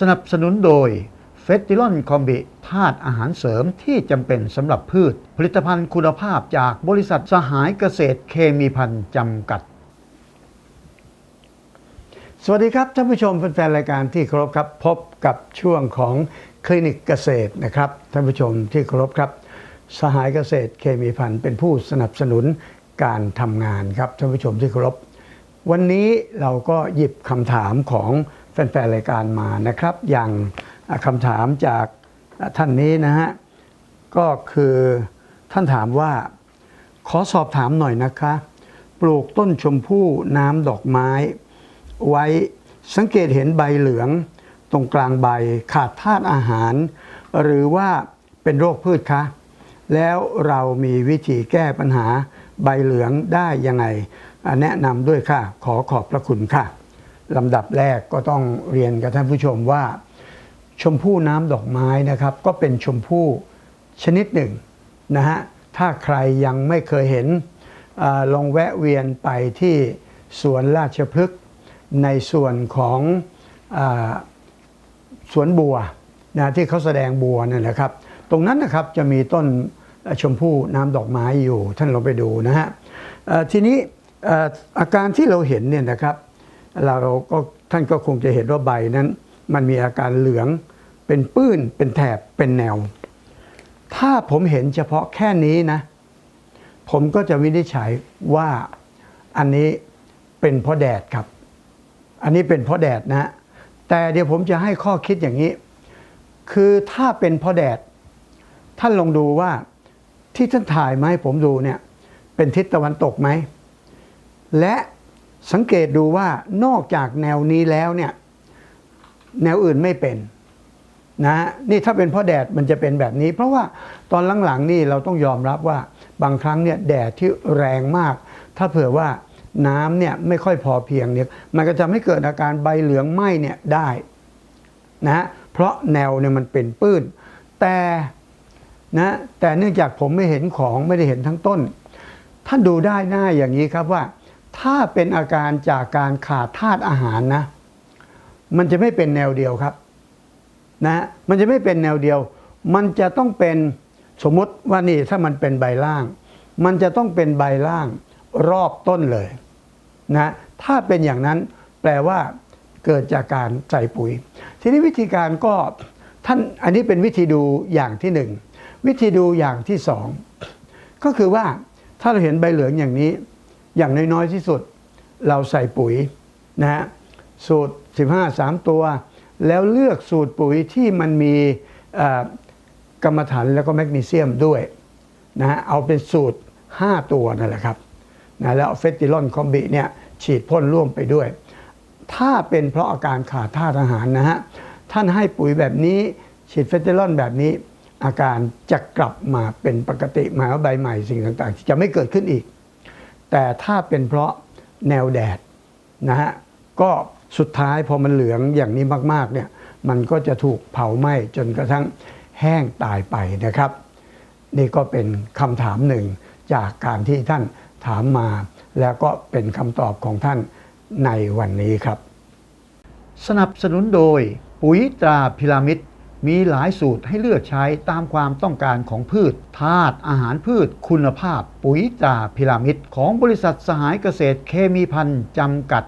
สนับสนุนโดยเฟสติลอนคอมบิธาตุอาหารเสริมที่จำเป็นสำหรับพืช ผลิตภัณฑ์คุณภาพจากบริษัทสหายเกษตรเคมีพันธ์จำกัด สวัสดีครับท่านผู้ชมแฟนๆรายการที่เคารพครับ พบกับช่วงของคลินิกเกษตรนะครับท่านผู้ชมที่เคารพครับ สหายเกษตรเคมีพันธ์เป็นผู้สนับสนุนการทำงานครับท่านผู้ชมที่เคารพวันนี้เราก็หยิบคำถามของ แฟนๆรายการมานะครับ อย่างคำถามจากท่านนี้นะฮะก็คือท่านถามว่า ขอสอบถามหน่อยนะคะ ปลูกต้นชมพู่น้ำดอกไม้ ไว้สังเกตเห็นใบเหลือง ตรงกลางใบขาดธาตุอาหาร หรือว่าเป็นโรคพืชคะแล้วเรามีวิธีแก้ปัญหาใบเหลืองได้ยังไง แนะนำด้วยค่ะ ขอขอบพระคุณค่ะ ลำดับแรกก็ต้องเรียนกับท่านผู้ชมว่า ชมพู่น้ำดอกไม้นะครับ ก็เป็นชมพู่ชนิดหนึ่งนะฮะถ้าใครยังไม่เคยเห็นอลองแวะเวียนไปที่สวนราชพฤกษ์ในส่วนของอสวนบัวนะที่เขาแสดงบัวนั่นแหละครับ ตรงนั้นนะครับจะมีต้นชมพู่น้ำดอกไม้อยู่ ท่านลองไปดูนะฮะทีนี้เอ่ออาการที่เราเห็นเนี่ยนะครับ เราก็ท่านก็คงจะเห็นว่าใบนั้น มันมีอาการเหลืองเป็นปื้นเป็นแถบเป็นแนว ถ้าผมเห็นเฉพาะแค่นี้นะ ผมก็จะวินิจฉัยว่าอันนี้เป็นเพราะแดดครับ อันนี้เป็นเพราะแดดนะฮะแต่เดี๋ยวผมจะให้ข้อคิดอย่างนี้ คือถ้าเป็นเพราะแดด ท่านลองดูว่าที่ท่านถ่ายมาให้ผมดูเนี่ย เป็นทิศตะวันตกไหม และ สังเกตดูว่านอกจากแนวนี้แล้วเนี่ยแนวอื่นไม่เป็นนะฮะนี่ถ้าเป็นเพราะแดดมันจะเป็นแบบนี้ เพราะว่าตอนหลังๆนี่เราต้องยอมรับว่าบางครั้งเนี่ยแดดที่แรงมาก ถ้าเผื่อว่าน้ำเนี่ยไม่ค่อยพอเพียงเนี่ยมันก็จะไม่เกิดอาการใบเหลืองไหม้เนี่ยได้นะฮะเพราะแนวเนี่ยมันเป็นปื้น แต่นะแต่เนื่องจากผมไม่เห็นของไม่ได้เห็นทั้งต้น ท่านดูได้หน้าอย่างนี้ครับว่า ถ้าเป็นอาการจากการขาดธาตุอาหารนะ มันจะไม่เป็นแนวเดียวครับนะมันจะไม่เป็นแนวเดียว มันจะต้องเป็นสมมติว่านี่ถ้ามันเป็นใบล่าง มันจะต้องเป็นใบล่างรอบต้นเลยนะถ้าเป็นอย่างนั้นแปลว่าเกิดจากการใส่ปุ๋ย ทีนี้วิธีการก็ท่านอันนี้เป็นวิธีดูอย่างที่หนึ่งวิธีดูอย่างที่สองก็คือว่าถ้าเราเห็นใบเหลืองอย่างนี้ อย่างน้อยๆที่สุดเราใส่ปุ๋ยนะฮะสูตร 15 3 ตัว แล้วเลือกสูตรปุ๋ยที่มันมีกรรมฐานแล้วก็แมกนีเซียมด้วยนะฮะเอาเป็นสูตร 5 ตัวนั่นแหละครับนะแล้วเฟสติลอนคอมบิเนี่ยฉีดพ่นร่วมไปด้วย ถ้าเป็นเพราะอาการขาดธาตุอาหารนะฮะท่านให้ปุ๋ยแบบนี้ฉีดเฟสติลอนแบบนี้อาการจะกลับมาเป็นปกติหมายว่าใบใหม่สิ่งต่างๆจะไม่เกิดขึ้นอีก แต่ถ้าเป็นเพราะแนวแดดนะฮะก็สุดท้ายพอมันเหลืองอย่างนี้มากๆเนี่ยมันก็จะถูกเผาไหม้จนกระทั่งแห้งตายไปนะครับ นี่ก็เป็นคำถามหนึ่งจากการที่ท่านถามมา แล้วก็เป็นคำตอบของท่านในวันนี้ครับ สนับสนุนโดยปุ๋ยตราพิรามิด มีหลายสูตรให้เลือกใช้ตามความต้องการของพืชธาตุอาหารพืช คุณภาพ ปุ๋ยตราพิรามิดของบริษัทสหายเกษตรเคมีพันธ์จำกัด